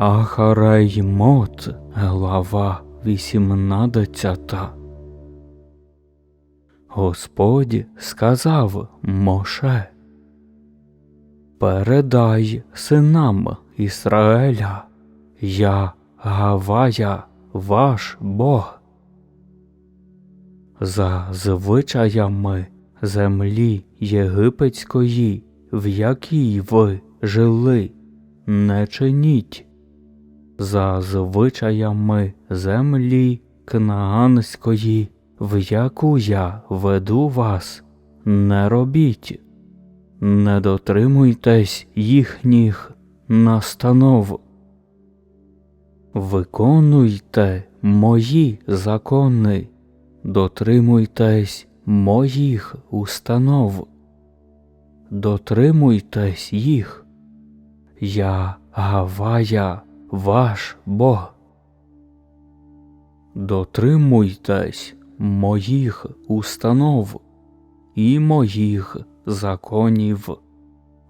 Ахареймот, глава 18. Господь сказав Моше, Передай синам Ісраїля, я Гавая, ваш Бог. За звичаями землі єгипетської, в якій ви жили, не чиніть за звичаями землі Кнаанської, в яку я веду вас, не робіть, не дотримуйтесь їхніх настанов. Виконуйте мої закони, дотримуйтесь моїх установ, дотримуйтесь їх. Я Гавая ваш Бог. Дотримуйтесь моїх установ і моїх законів,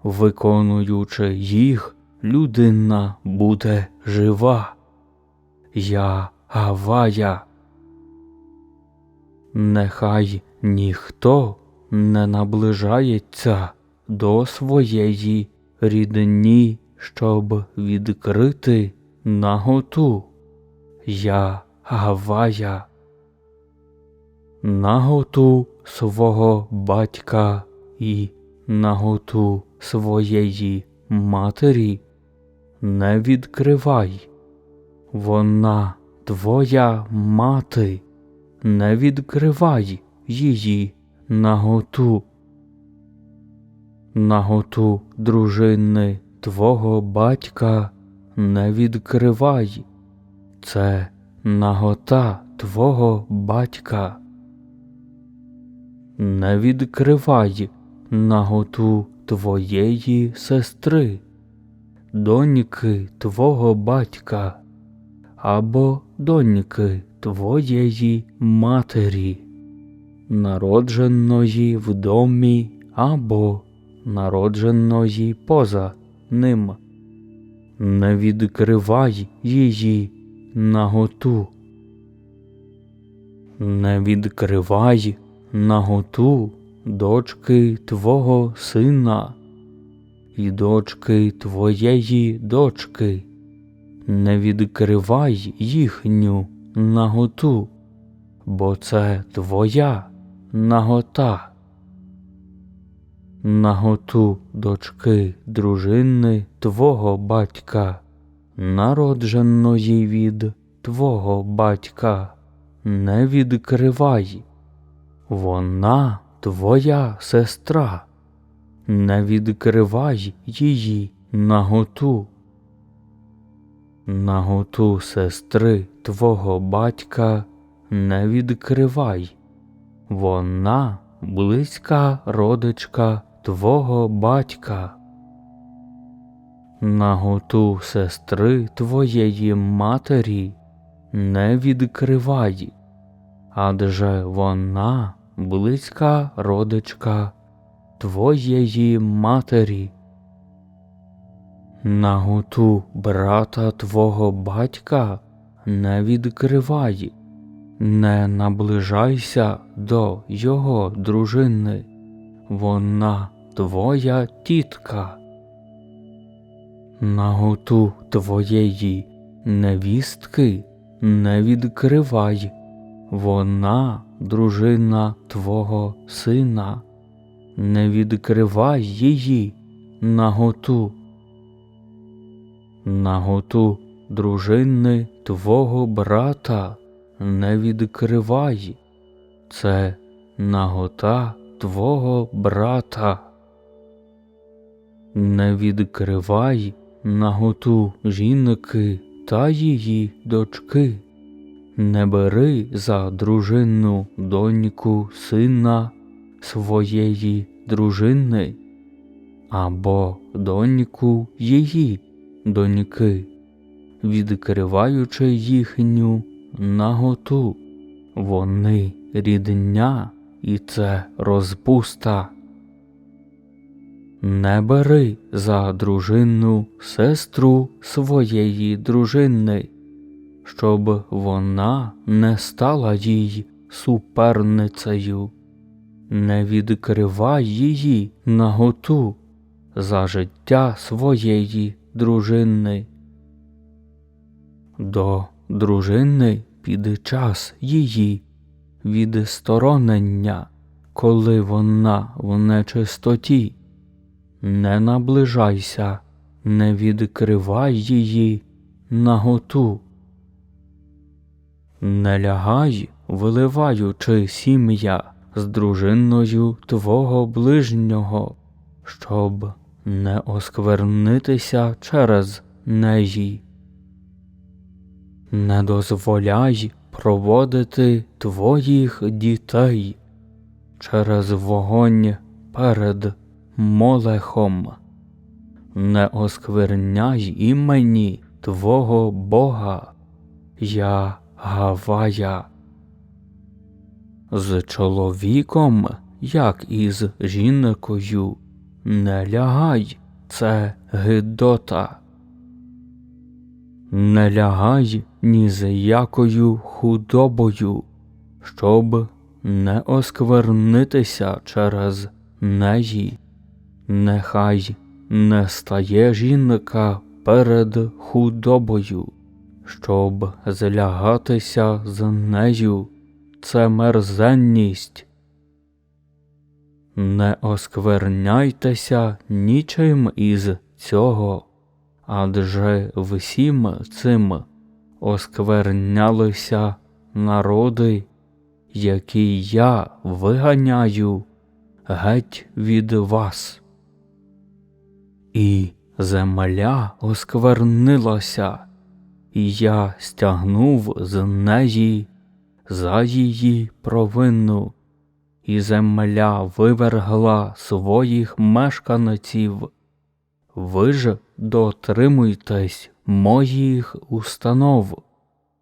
виконуючи їх, людина буде жива. Я Гавая. Нехай ніхто не наближається до своєї рідні щоб відкрити наготу. Я Гавая, наготу свого батька і наготу своєї матері не відкривай. Вона твоя мати, не відкривай її наготу. Наготу дружини твого батька не відкривай, це нагота твого батька. Не відкривай наготу твоєї сестри, доньки твого батька або доньки твоєї матері, народженої в домі або народженої поза ним. Не відкривай її наготу. Не відкривай наготу дочки твого сина і дочки твоєї дочки. Не відкривай їхню наготу, бо це твоя нагота наготу дочки дружини твого батька, народженої від твого батька, не відкривай. Вона твоя сестра, не відкривай її наготу. Наготу сестри твого батька не відкривай, вона близька родичка твого батька, наготу сестри твоєї матері не відкривай, адже вона близька родичка твоєї матері. Наготу брата твого батька не відкривай, не наближайся до його дружини вона твоя тітка. Наготу твоєї невістки не відкривай, вона дружина твого сина, не відкривай її наготу. Наготу дружини твого брата не відкривай, це нагота твого брата. Не відкривай наготу жінки та її дочки, не бери за дружину доньку сина своєї дружини або доньку її доньки, відкриваючи їхню наготу, вони рідня і це розпуста. Не бери за дружину сестру своєї дружини, щоб вона не стала їй суперницею, не відкривай її наготу за життя своєї дружини. До дружини піде час її відсторонення, коли вона в нечистоті. Не наближайся, не відкривай її наготу. Не лягай, виливаючи сім'я з дружиною твого ближнього, щоб не осквернитися через неї. Не дозволяй проводити твоїх дітей через вогонь перед молехом. Не оскверняй імені твого Бога, я Гавая. З чоловіком, як і з жінкою, не лягай, це гидота. Не лягай ні з якою худобою, щоб не осквернитися через неї. Нехай не стає жінка перед худобою, щоб злягатися з нею, це мерзенність. Не оскверняйтеся нічим із цього, адже всім цим осквернялися народи, які я виганяю геть від вас. І земля осквернилася, і я стягнув з неї за її провину, і земля вивергла своїх мешканців. Ви ж дотримуйтесь моїх установ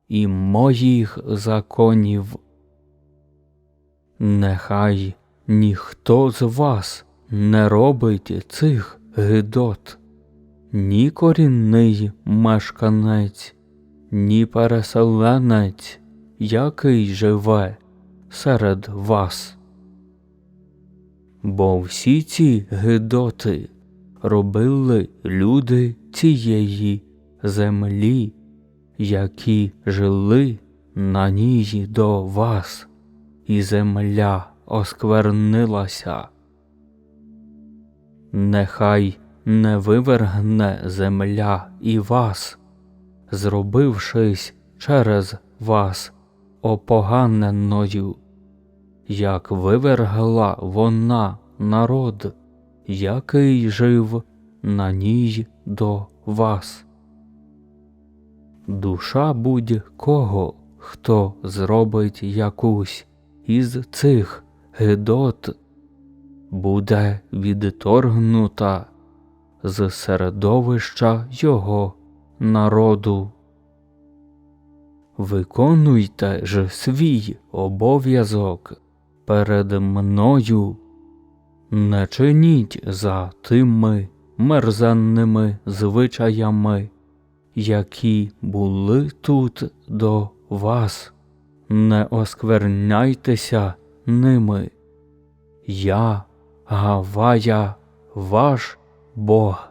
і моїх законів. Нехай ніхто з вас не робить цих гидот, ні корінний мешканець, ні переселенець, який живе серед вас. Бо всі ці гидоти робили люди цієї землі, які жили на ній до вас, і земля осквернилася. Нехай не вивергне земля і вас, зробившись через вас опоганеною, як вивергла вона народ, який жив на ній до вас. Душа будь-кого, хто зробить якусь із цих гидот, буде відторгнута з середовища його народу. Виконуйте ж свій обов'язок перед мною, не чиніть за тими мерзенними звичаями, які були тут до вас, не оскверняйтеся ними. Я, Гавая, ваш Бог.